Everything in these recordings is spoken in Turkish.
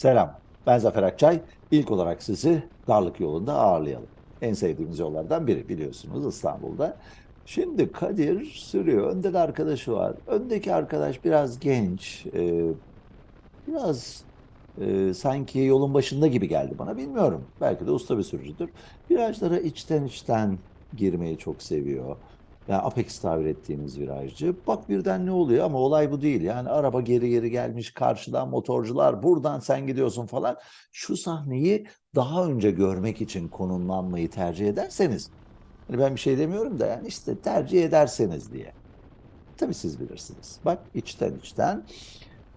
Selam, ben Zafer Akçay. İlk olarak sizi Darlık yolunda ağırlayalım. En sevdiğimiz yollardan biri biliyorsunuz İstanbul'da. Şimdi Kadir sürüyor. Önde de arkadaşı var. Öndeki arkadaş biraz genç. e, biraz e, sanki yolun başında gibi geldi bana. Bilmiyorum. Belki de usta bir sürücüdür. Virajlara içten içten girmeyi çok seviyor. Yani Apex tabir ettiğimiz virajcı. Bak birden ne oluyor ama olay bu değil. Yani araba geri geri gelmiş karşıdan motorcular buradan sen gidiyorsun falan. Şu sahneyi daha önce görmek için konumlanmayı tercih ederseniz hani ben bir şey demiyorum da yani işte tercih ederseniz diye. Tabii siz bilirsiniz. Bak içten içten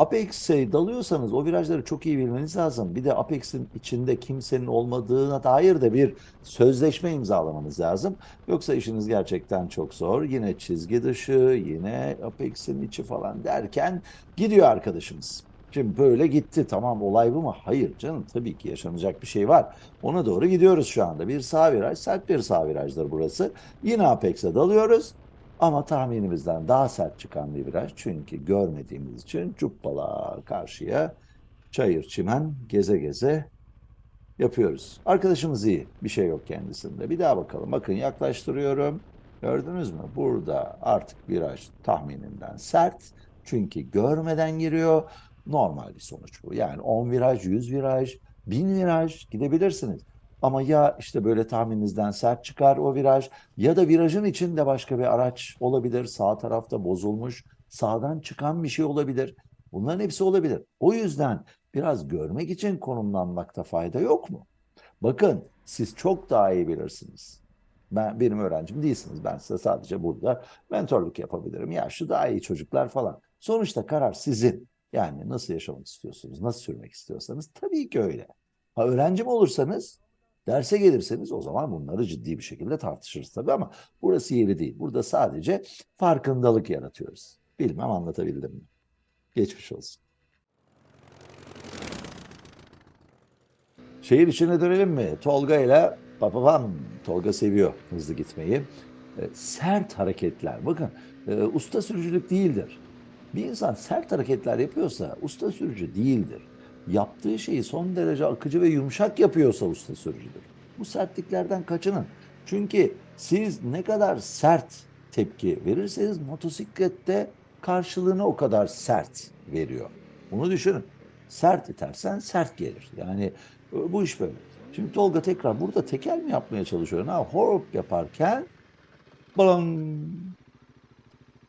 Apex'e dalıyorsanız o virajları çok iyi bilmeniz lazım. Bir de Apex'in içinde kimsenin olmadığına dair de bir sözleşme imzalamanız lazım. Yoksa işiniz gerçekten çok zor. Yine çizgi dışı, yine Apex'in içi falan derken gidiyor arkadaşımız. Şimdi böyle gitti. Tamam olay bu mu? Hayır canım tabii ki yaşanacak bir şey var. Ona doğru gidiyoruz şu anda. Bir sağ viraj, sert bir sağ virajdır burası. Yine Apex'e dalıyoruz. Ama tahminimizden daha sert çıkan bir viraj. Çünkü görmediğimiz için cuppala karşıya çayır çimen geze geze yapıyoruz. Arkadaşımız iyi. Bir şey yok kendisinde. Bir daha bakalım. Bakın yaklaştırıyorum. Gördünüz mü? Burada artık viraj tahmininden sert. Çünkü görmeden giriyor. Normal bir sonuç bu. Yani 10 viraj, 100 viraj, 1000 viraj gidebilirsiniz. Ama ya işte böyle tahmininizden sert çıkar o viraj ya da virajın içinde başka bir araç olabilir. Sağ tarafta bozulmuş, sağdan çıkan bir şey olabilir. Bunların hepsi olabilir. O yüzden biraz görmek için konumlanmakta fayda yok mu? Bakın siz çok daha iyi bilirsiniz. Ben benim öğrencim değilsiniz. Ben size sadece burada mentorluk yapabilirim. Ya şu daha iyi çocuklar falan. Sonuçta karar sizin. Yani nasıl yaşamak istiyorsunuz, nasıl sürmek istiyorsanız tabii ki öyle. Ha öğrencim olursanız, derse gelirseniz o zaman bunları ciddi bir şekilde tartışırız tabii ama burası yeri değil. Burada sadece farkındalık yaratıyoruz. Bilmem anlatabildim mi? Geçmiş olsun. Şehir içine dönelim mi? Tolga ile papapam. Tolga seviyor hızlı gitmeyi. E, sert hareketler. Bakın e, usta sürücülük değildir. Bir insan sert hareketler yapıyorsa usta sürücü değildir. Yaptığı şeyi son derece akıcı ve yumuşak yapıyorsa usta sürücüdür. Bu sertliklerden kaçının. Çünkü siz ne kadar sert tepki verirseniz motosiklette karşılığını o kadar sert veriyor. Bunu düşünün. Sert itersen sert gelir. Yani e, bu iş böyle. Şimdi Tolga tekrar burada tekel mi yapmaya çalışıyor? Ha, hop yaparken balon.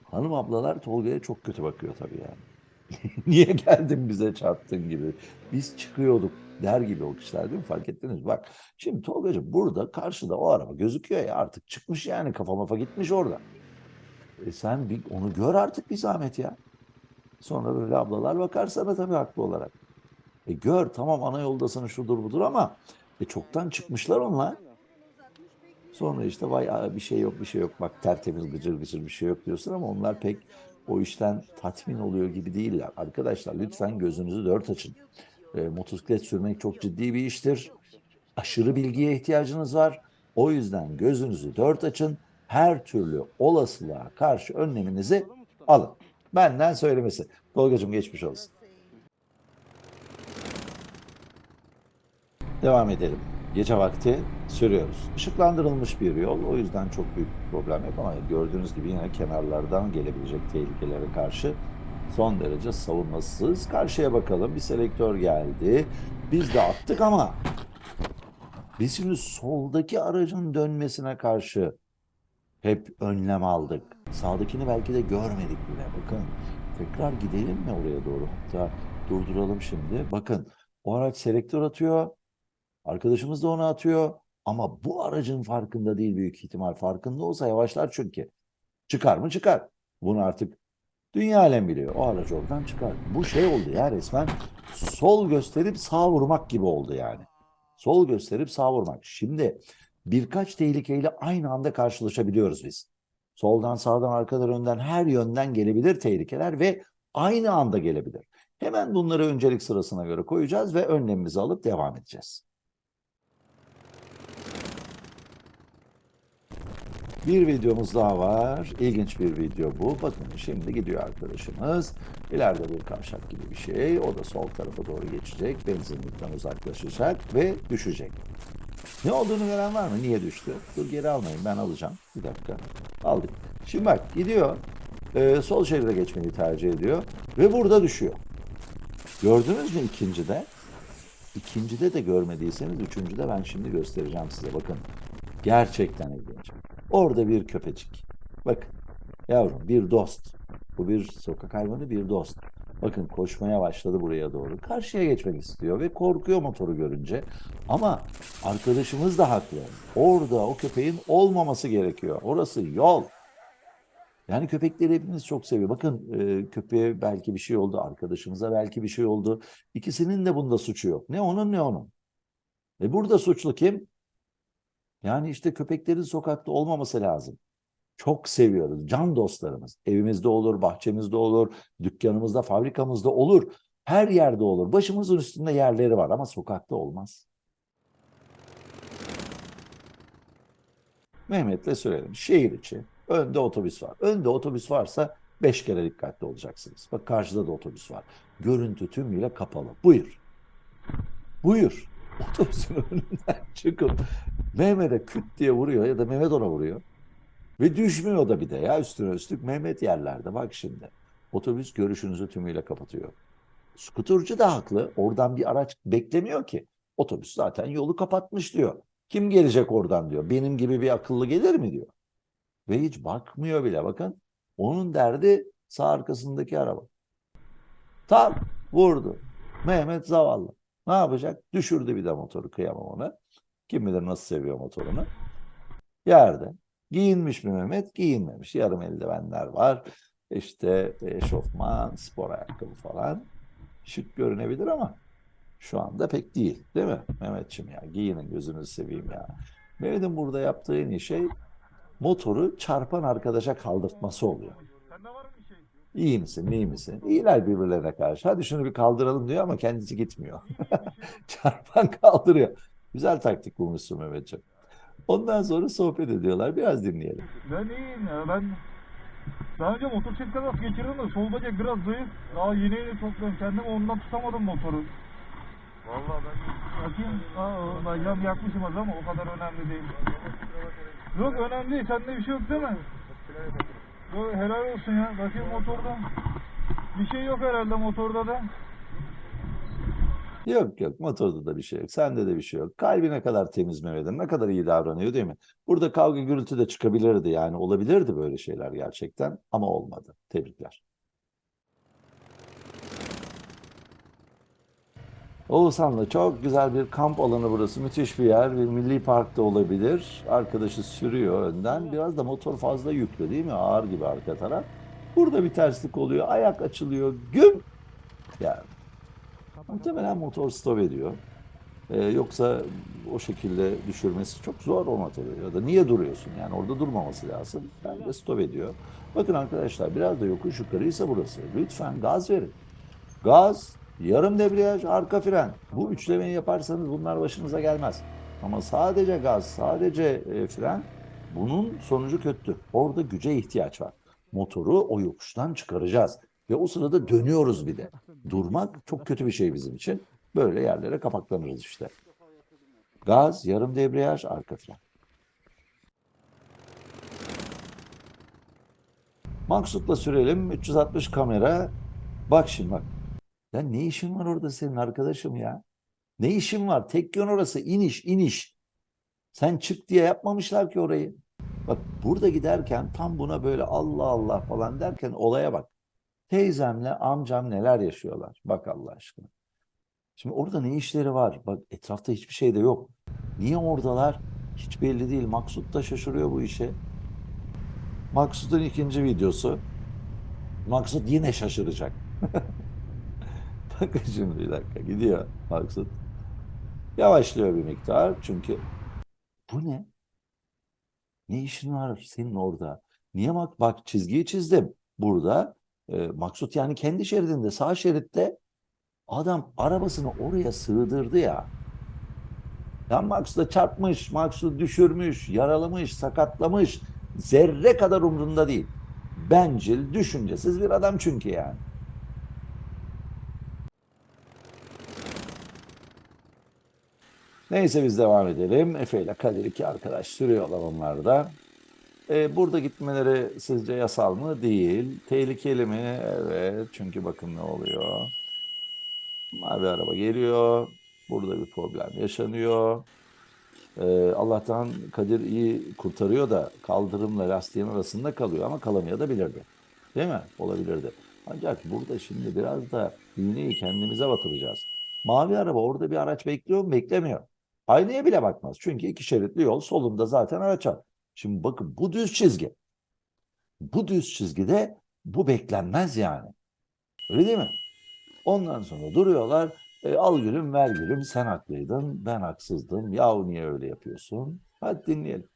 Hanım ablalar Tolga'ya çok kötü bakıyor tabii yani. Niye geldin bize çarptın gibi. Biz çıkıyorduk der gibi o kişiler değil mi? Fark ettiniz? Bak şimdi Tolgacığım burada karşıda o araba gözüküyor ya artık çıkmış yani kafa mafa gitmiş orada. E sen bir, onu gör artık bir zahmet ya. Sonra böyle ablalar bakar sana tabii haklı olarak. E gör tamam ana yoldasın şudur budur ama e çoktan çıkmışlar onlar. Sonra işte vay bir şey yok bir şey yok bak tertemiz gıcır gıcır bir şey yok diyorsun ama onlar pek o işten tatmin oluyor gibi değiller. Arkadaşlar lütfen gözünüzü dört açın. E, motosiklet sürmek çok ciddi bir iştir. Aşırı bilgiye ihtiyacınız var. O yüzden gözünüzü dört açın. Her türlü olasılığa karşı önleminizi alın. Benden söylemesi. Tolgacığım geçmiş olsun. Devam edelim. Gece vakti sürüyoruz. Işıklandırılmış bir yol. O yüzden çok büyük bir problem yok ama gördüğünüz gibi yine kenarlardan gelebilecek tehlikelere karşı son derece savunmasız. Karşıya bakalım. Bir selektör geldi. Biz de attık ama biz şimdi soldaki aracın dönmesine karşı hep önlem aldık. Sağdakini belki de görmedik bile. Bakın tekrar gidelim mi oraya doğru? Hatta durduralım şimdi. Bakın o araç selektör atıyor. Arkadaşımız da onu atıyor. Ama bu aracın farkında değil büyük ihtimal. Farkında olsa yavaşlar çünkü. Çıkar mı? Çıkar. Bunu artık dünya alem biliyor. O araç oradan çıkar. Bu şey oldu ya resmen sol gösterip sağ vurmak gibi oldu yani. Sol gösterip sağ vurmak. Şimdi birkaç tehlikeyle aynı anda karşılaşabiliyoruz biz. Soldan, sağdan, arkadan, önden her yönden gelebilir tehlikeler ve aynı anda gelebilir. Hemen bunları öncelik sırasına göre koyacağız ve önlemimizi alıp devam edeceğiz. Bir videomuz daha var. İlginç bir video bu. Bakın şimdi gidiyor arkadaşımız. İleride bir kavşak gibi bir şey. O da sol tarafa doğru geçecek. Benzinlikten uzaklaşacak ve düşecek. Ne olduğunu gören var mı? Niye düştü? Dur geri almayın ben alacağım. Bir dakika. Aldık. Şimdi bak gidiyor. Ee, sol şeride geçmeyi tercih ediyor. Ve burada düşüyor. Gördünüz mü ikincide? İkincide de görmediyseniz üçüncüde ben şimdi göstereceğim size. Bakın. Gerçekten ilginç. Orada bir köpecik. Bakın. Yavrum bir dost. Bu bir sokak hayvanı bir dost. Bakın koşmaya başladı buraya doğru. Karşıya geçmek istiyor ve korkuyor motoru görünce. Ama arkadaşımız da haklı. Orada o köpeğin olmaması gerekiyor. Orası yol. Yani köpekleri hepimiz çok seviyor. Bakın e, köpeğe belki bir şey oldu, arkadaşımıza belki bir şey oldu. İkisinin de bunda suçu yok. Ne onun ne onun. E burada suçlu kim? Yani işte köpeklerin sokakta olmaması lazım. Çok seviyoruz. Can dostlarımız. Evimizde olur, bahçemizde olur, dükkanımızda, fabrikamızda olur. Her yerde olur. Başımızın üstünde yerleri var ama sokakta olmaz. Mehmet'le söyledim. Şehir içi. Önde otobüs var. Önde otobüs varsa beş kere dikkatli olacaksınız. Bak karşıda da otobüs var. Görüntü tümüyle kapalı. Buyur. Buyur. Otobüsün önünden çıkıp Mehmet'e küt diye vuruyor ya da Mehmet ona vuruyor. Ve düşmüyor da bir de ya üstüne üstlük Mehmet yerlerde. Bak şimdi. Otobüs görüşünüzü tümüyle kapatıyor. Skuturcu da haklı. Oradan bir araç beklemiyor ki. Otobüs zaten yolu kapatmış diyor. Kim gelecek oradan diyor. Benim gibi bir akıllı gelir mi diyor. Ve hiç bakmıyor bile bakın. Onun derdi sağ arkasındaki araba. Tak vurdu. Mehmet zavallı. Ne yapacak? Düşürdü bir de motoru kıyamam ona. Kim bilir nasıl seviyor motorunu. Yerde. Giyinmiş mi Mehmet? Giyinmemiş. Yarım eldivenler var. İşte eşofman, spor ayakkabı falan. Şık görünebilir ama şu anda pek değil. Değil mi Mehmetçim ya? Giyinin gözünüzü seveyim ya. Mehmet'in burada yaptığı en iyi şey motoru çarpan arkadaşa kaldırtması oluyor. İyi misin, iyi misin? İyiler birbirlerine karşı. Hadi şunu bir kaldıralım diyor ama kendisi gitmiyor. Çarpan kaldırıyor. Güzel taktik bulmuşsun Mehmetciğim. Ondan sonra sohbet ediyorlar. Biraz dinleyelim. Ben iyiyim ya ben daha önce motosiklet kazası geçirdim de sol bacak biraz zayıf. Daha yeni yeni topluyorum kendimi ondan tutamadım motoru. Vallahi ben Bakayım. Aa, ben yan yakmışım az ama o kadar önemli değil. Yok önemli değil. Sende bir şey yok değil mi? Yok helal olsun ya. Bakayım motorda. Bir şey yok herhalde motorda da. Yok yok motorda da bir şey yok. Sende de bir şey yok. Kalbi ne kadar temiz Mehmet'in ne kadar iyi davranıyor değil mi? Burada kavga gürültü de çıkabilirdi yani olabilirdi böyle şeyler gerçekten ama olmadı. Tebrikler. Oğuzhan'la çok güzel bir kamp alanı burası. Müthiş bir yer. Bir milli park da olabilir. Arkadaşı sürüyor önden. Biraz da motor fazla yüklü değil mi? Ağır gibi arka taraf. Burada bir terslik oluyor. Ayak açılıyor. Güm! Yani Muhtemelen motor stop ediyor. Ee, yoksa o şekilde düşürmesi çok zor o motoru. Ya da niye duruyorsun? Yani orada durmaması lazım. Bence stop ediyor. Bakın arkadaşlar biraz da yokuş yukarıysa burası. Lütfen gaz verin. Gaz, yarım debriyaj, arka fren. Bu üçlemeyi yaparsanız bunlar başınıza gelmez. Ama sadece gaz, sadece e, fren bunun sonucu kötü. Orada güce ihtiyaç var. Motoru o yokuştan çıkaracağız. Ve o sırada dönüyoruz bir de. Durmak çok kötü bir şey bizim için. Böyle yerlere kapaklanırız işte. Gaz, yarım debriyaj, arka fren. Maksut'la sürelim. 360 kamera. Bak şimdi bak. Ya ne işin var orada senin arkadaşım ya? Ne işin var? Tek yön orası. iniş, iniş. Sen çık diye yapmamışlar ki orayı. Bak burada giderken tam buna böyle Allah Allah falan derken olaya bak. Teyzemle amcam neler yaşıyorlar. Bak Allah aşkına. Şimdi orada ne işleri var? Bak etrafta hiçbir şey de yok. Niye oradalar? Hiç belli değil. Maksut da şaşırıyor bu işe. Maksut'un ikinci videosu. Maksut yine şaşıracak. Bakın şimdi bir dakika gidiyor Maksut. Yavaşlıyor bir miktar çünkü bu ne? Ne işin var senin orada? Niye bak bak çizgiyi çizdim. Burada e, Maksut yani kendi şeridinde sağ şeritte adam arabasını oraya sığdırdı ya. Ya Maksut'a çarpmış, Maksut düşürmüş, yaralamış, sakatlamış. Zerre kadar umrunda değil. Bencil, düşüncesiz bir adam çünkü yani. Neyse biz devam edelim. Efe ile Kadir iki arkadaş sürüyorlar onlar da. E, burada gitmeleri sizce yasal mı? Değil. Tehlikeli mi? Evet. Çünkü bakın ne oluyor. Mavi araba geliyor. Burada bir problem yaşanıyor. E, Allah'tan Kadir iyi kurtarıyor da kaldırımla lastiğin arasında kalıyor ama kalamayabilirdi. Değil mi? Olabilirdi. Ancak burada şimdi biraz da iğneyi kendimize batıracağız. Mavi araba orada bir araç bekliyor mu? Beklemiyor. Aynaya bile bakmaz. Çünkü iki şeritli yol solunda zaten araç var. Şimdi bakın bu düz çizgi. Bu düz çizgide bu beklenmez yani. Öyle değil mi? Ondan sonra duruyorlar. E, al gülüm ver gülüm sen haklıydın ben haksızdım. Yahu niye öyle yapıyorsun? Hadi dinleyelim.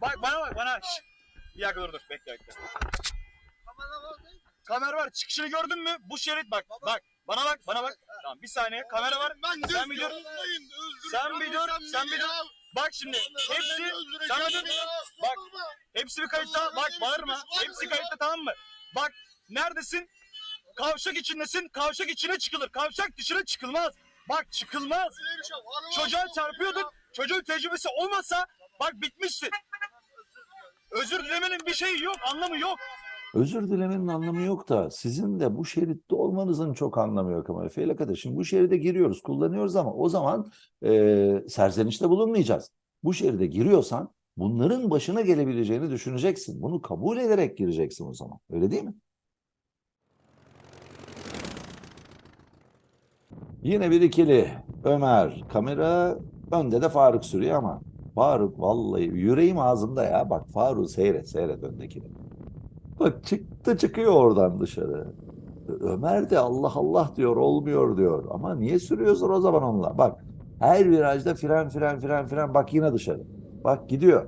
Bak bana bak bana. Şşş. Bir dakika dur dur bekle bekle. Kamera var çıkışını gördün mü? Bu şerit bak bak. Bana bak bana bak. Tamam bir saniye kamera var. sen bir dur. Sen bir dur. Sen bir dur. Bak şimdi hepsi bir dur. Bak hepsi bir kayıtta. Bak bağırma. Hepsi kayıtta tamam mı? Bak neredesin? Kavşak içindesin. Kavşak içine çıkılır. Kavşak dışına çıkılmaz. Bak çıkılmaz. Çocuğa çarpıyordun. Çocuğun tecrübesi olmasa bak bitmişsin. Özür dilemenin bir şeyi yok, anlamı yok. Özür dilemenin anlamı yok da sizin de bu şeritte olmanızın çok anlamı yok ama Efe ile Kadir. Şimdi bu şeride giriyoruz, kullanıyoruz ama o zaman e, serzenişte bulunmayacağız. Bu şeride giriyorsan bunların başına gelebileceğini düşüneceksin. Bunu kabul ederek gireceksin o zaman. Öyle değil mi? Yine bir ikili. Ömer kamera önde de Faruk sürüyor ama Faruk vallahi yüreğim ağzımda ya. Bak Faruk seyret seyret öndekini. Bak çıktı çıkıyor oradan dışarı. Ömer de Allah Allah diyor olmuyor diyor. Ama niye sürüyorsun o zaman onunla? Bak her virajda fren fren fren fren bak yine dışarı. Bak gidiyor.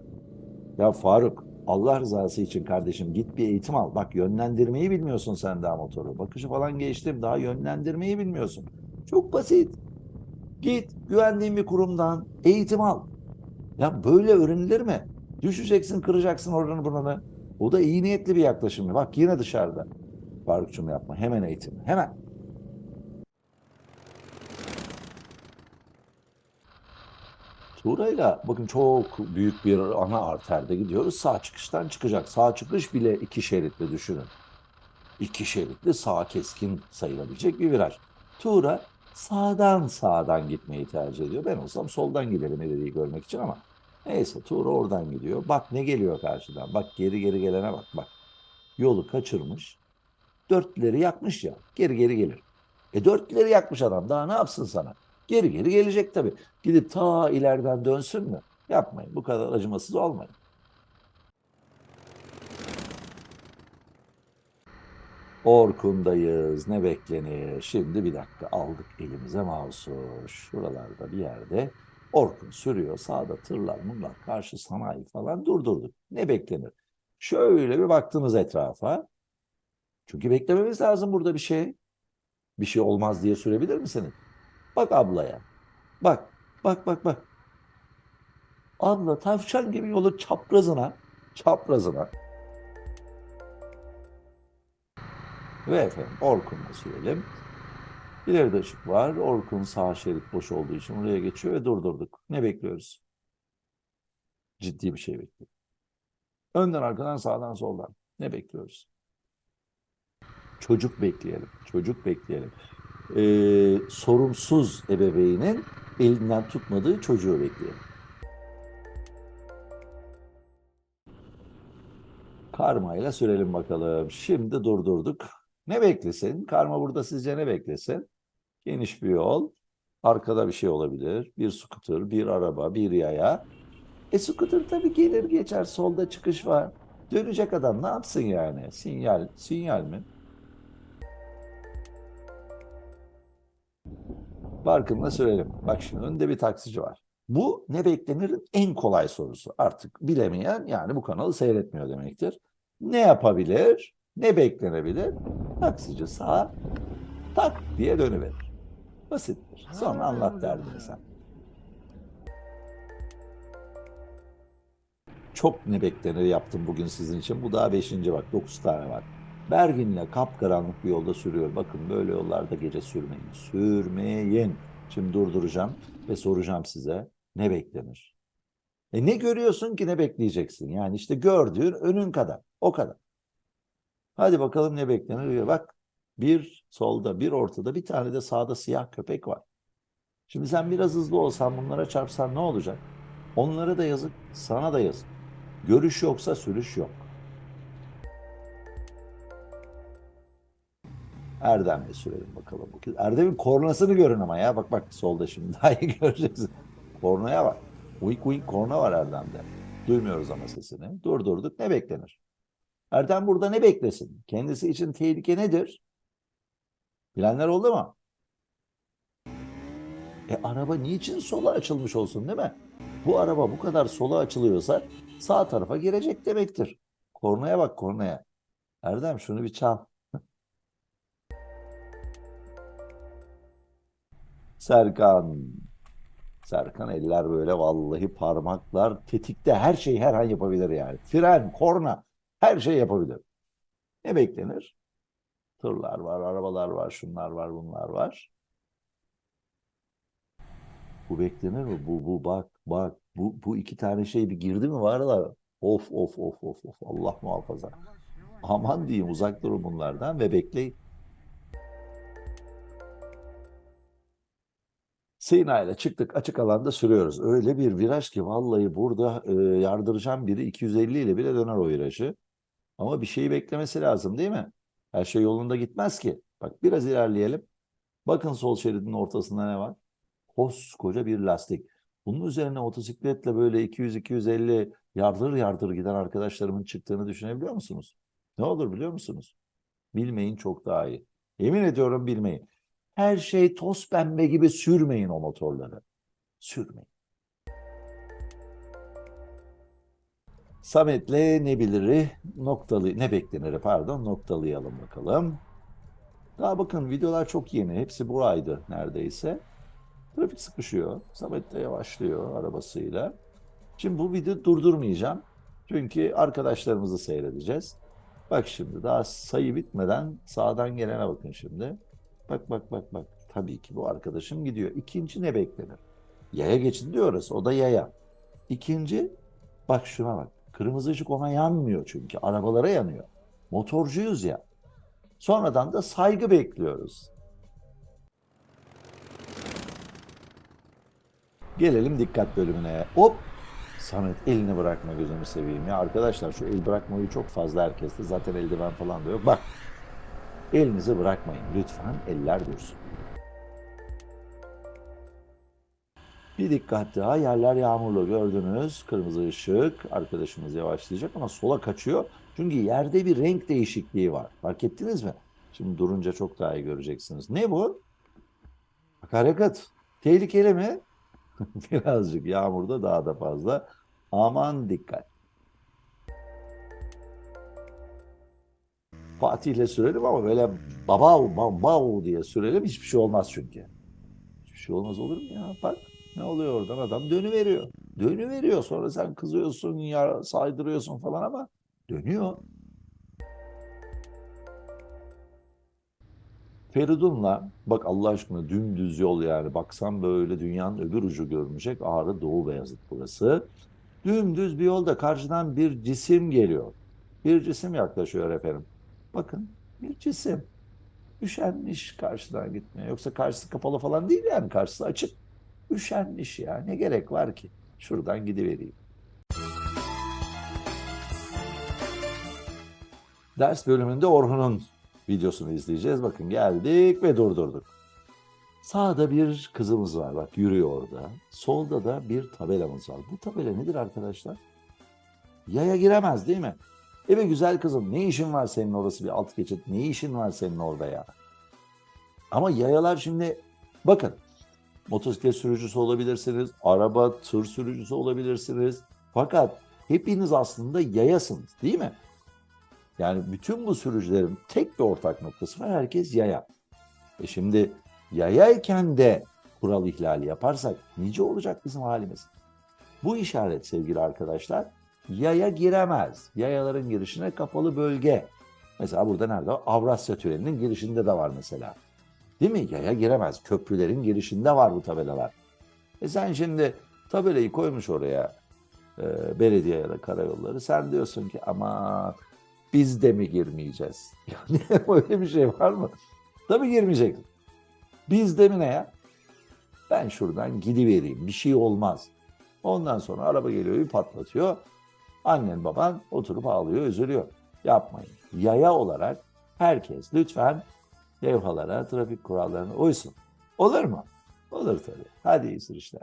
Ya Faruk Allah rızası için kardeşim git bir eğitim al. Bak yönlendirmeyi bilmiyorsun sen daha motoru. Bakışı falan geçtim daha yönlendirmeyi bilmiyorsun. Çok basit. Git güvendiğin bir kurumdan eğitim al. Ya böyle öğrenilir mi? Düşeceksin kıracaksın oranı buranı. O da iyi niyetli bir yaklaşım. Bak yine dışarıda. Farukçum yapma. Hemen eğitim. Hemen. Tuğra'yla bakın çok büyük bir ana arterde gidiyoruz. Sağ çıkıştan çıkacak. Sağ çıkış bile iki şeritli düşünün. İki şeritli sağ keskin sayılabilecek bir viraj. Tuğra sağdan sağdan gitmeyi tercih ediyor. Ben olsam soldan giderim ileriyi görmek için ama neyse Tuğra oradan gidiyor. Bak ne geliyor karşıdan. Bak geri geri gelene bak bak. Yolu kaçırmış. Dörtleri yakmış ya. Geri geri gelir. E dörtleri yakmış adam. Daha ne yapsın sana? Geri geri gelecek tabii. Gidip ta ileriden dönsün mü? Yapmayın. Bu kadar acımasız olmayın. Orkun'dayız. Ne beklenir? Şimdi bir dakika aldık elimize mouse'u. Şuralarda bir yerde Orkun sürüyor. Sağda tırlar, bunlar karşı sanayi falan durdurduk. Ne beklenir? Şöyle bir baktınız etrafa. Çünkü beklememiz lazım burada bir şey. Bir şey olmaz diye sürebilir misiniz? Bak ablaya. Bak, bak, bak, bak. Abla tavşan gibi yolu çaprazına, çaprazına. Ve efendim Orkun'la sürelim. İleride ışık var. Orkun sağ şerit boş olduğu için oraya geçiyor ve durdurduk. Ne bekliyoruz? Ciddi bir şey bekliyoruz. Önden arkadan sağdan soldan. Ne bekliyoruz? Çocuk bekleyelim. Çocuk bekleyelim. Ee, sorumsuz ebeveynin elinden tutmadığı çocuğu bekleyelim. Karmayla sürelim bakalım. Şimdi durdurduk. Ne beklesin? Karma burada sizce ne beklesin? Geniş bir yol. Arkada bir şey olabilir. Bir scooter, bir araba, bir yaya. E scooter tabii gelir geçer. Solda çıkış var. Dönecek adam ne yapsın yani? Sinyal, sinyal mi? Farkında söyleyelim. Bak şimdi önde bir taksici var. Bu ne beklenirin en kolay sorusu. Artık bilemeyen yani bu kanalı seyretmiyor demektir. Ne yapabilir? Ne beklenebilir? Taksici sağa tak diye dönüverir. Basittir. Sonra anlat derdini sen. Çok ne beklenir yaptım bugün sizin için. Bu daha beşinci bak. Dokuz tane var. Bergin'le kapkaranlık bir yolda sürüyor. Bakın böyle yollarda gece sürmeyin. Sürmeyin. Şimdi durduracağım ve soracağım size ne beklenir? E ne görüyorsun ki ne bekleyeceksin? Yani işte gördüğün önün kadar. O kadar. Hadi bakalım ne beklenir? Bak bir solda bir ortada bir tane de sağda siyah köpek var. Şimdi sen biraz hızlı olsan bunlara çarpsan ne olacak? Onlara da yazık, sana da yazık. Görüş yoksa sürüş yok. Erdem'le sürelim bakalım. Erdem'in kornasını görün ama ya. Bak bak solda şimdi daha iyi göreceksin. Kornaya bak. Uyk uyk korna var Erdem'de. Duymuyoruz ama sesini. Durdurduk. Ne beklenir? Erdem burada ne beklesin? Kendisi için tehlike nedir? Bilenler oldu mu? E araba niçin sola açılmış olsun değil mi? Bu araba bu kadar sola açılıyorsa sağ tarafa girecek demektir. Kornaya bak kornaya. Erdem şunu bir çal. Serkan. Serkan eller böyle vallahi parmaklar tetikte her şeyi her an yapabilir yani. Fren, korna her şey yapabilir. Ne beklenir? Tırlar var, arabalar var, şunlar var, bunlar var. Bu beklenir mi? Bu, bu bak, bak. Bu, bu iki tane şey bir girdi mi var da of of of of of Allah muhafaza. Aman diyeyim uzak durun bunlardan ve bekleyin. Sina ile çıktık açık alanda sürüyoruz. Öyle bir viraj ki vallahi burada e, yardıracağım biri 250 ile bile döner o virajı. Ama bir şeyi beklemesi lazım değil mi? Her şey yolunda gitmez ki. Bak biraz ilerleyelim. Bakın sol şeridin ortasında ne var? Koskoca bir lastik. Bunun üzerine motosikletle böyle 200-250 yardır yardır giden arkadaşlarımın çıktığını düşünebiliyor musunuz? Ne olur biliyor musunuz? Bilmeyin çok daha iyi. Yemin ediyorum bilmeyin. Her şey toz pembe gibi sürmeyin o motorları. Sürmeyin. Samet'le ne biliri noktalı ne beklenir pardon noktalayalım bakalım. Daha bakın videolar çok yeni. Hepsi bu aydı neredeyse. Trafik sıkışıyor. Samet de yavaşlıyor arabasıyla. Şimdi bu videoyu durdurmayacağım. Çünkü arkadaşlarımızı seyredeceğiz. Bak şimdi daha sayı bitmeden sağdan gelene bakın şimdi. Bak bak bak bak. Tabii ki bu arkadaşım gidiyor. İkinci ne beklenir? Yaya geçin diyoruz. O da yaya. İkinci bak şuna bak. Kırmızı ışık ona yanmıyor çünkü. Arabalara yanıyor. Motorcuyuz ya. Sonradan da saygı bekliyoruz. Gelelim dikkat bölümüne. Hop! Samet elini bırakma gözünü seveyim ya. Arkadaşlar şu el bırakmayı çok fazla herkeste. Zaten eldiven falan da yok. Bak elinizi bırakmayın. Lütfen eller dursun. Bir dikkat daha yerler yağmurlu gördünüz. Kırmızı ışık. Arkadaşımız yavaşlayacak ama sola kaçıyor. Çünkü yerde bir renk değişikliği var. Fark ettiniz mi? Şimdi durunca çok daha iyi göreceksiniz. Ne bu? Akaryakıt. Tehlikeli mi? Birazcık yağmurda daha da fazla. Aman dikkat. Fatih'le sürelim ama böyle babav babav diye sürelim hiçbir şey olmaz çünkü. Hiçbir şey olmaz olur mu ya? Bak ne oluyor oradan adam dönüveriyor. Dönüveriyor sonra sen kızıyorsun ya saydırıyorsun falan ama dönüyor. Feridun'la bak Allah aşkına dümdüz yol yani baksan böyle dünyanın öbür ucu görünecek Ağrı Doğu Beyazıt burası. Dümdüz bir yolda karşıdan bir cisim geliyor. Bir cisim yaklaşıyor efendim. Bakın bir cisim. Üşenmiş karşıdan gitmeye. Yoksa karşısı kapalı falan değil yani karşısı açık. Üşenmiş ya ne gerek var ki? Şuradan gidivereyim. Ders bölümünde Orhun'un videosunu izleyeceğiz. Bakın geldik ve durdurduk. Sağda bir kızımız var bak yürüyor orada. Solda da bir tabelamız var. Bu tabela nedir arkadaşlar? Yaya giremez değil mi? Eve güzel kızım ne işin var senin orası bir alt geçit ne işin var senin orada ya? Ama yayalar şimdi bakın motosiklet sürücüsü olabilirsiniz, araba tır sürücüsü olabilirsiniz. Fakat hepiniz aslında yayasınız değil mi? Yani bütün bu sürücülerin tek bir ortak noktası var. Herkes yaya. E şimdi yayayken de kural ihlali yaparsak nice olacak bizim halimiz? Bu işaret sevgili arkadaşlar Yaya giremez. Yayaların girişine kapalı bölge. Mesela burada nerede? Avrasya Tüneli'nin girişinde de var mesela. Değil mi? Yaya giremez. Köprülerin girişinde var bu tabelalar. E sen şimdi tabelayı koymuş oraya e, belediye ya da karayolları. Sen diyorsun ki ama biz de mi girmeyeceğiz? Yani öyle bir şey var mı? Tabii girmeyeceksin. Biz de mi ne ya? Ben şuradan gidivereyim. Bir şey olmaz. Ondan sonra araba geliyor bir patlatıyor. Annen baban oturup ağlıyor, üzülüyor. Yapmayın. Yaya olarak herkes lütfen levhalara, trafik kurallarına uysun. Olur mu? Olur tabii. Hadi iyi sürüşler.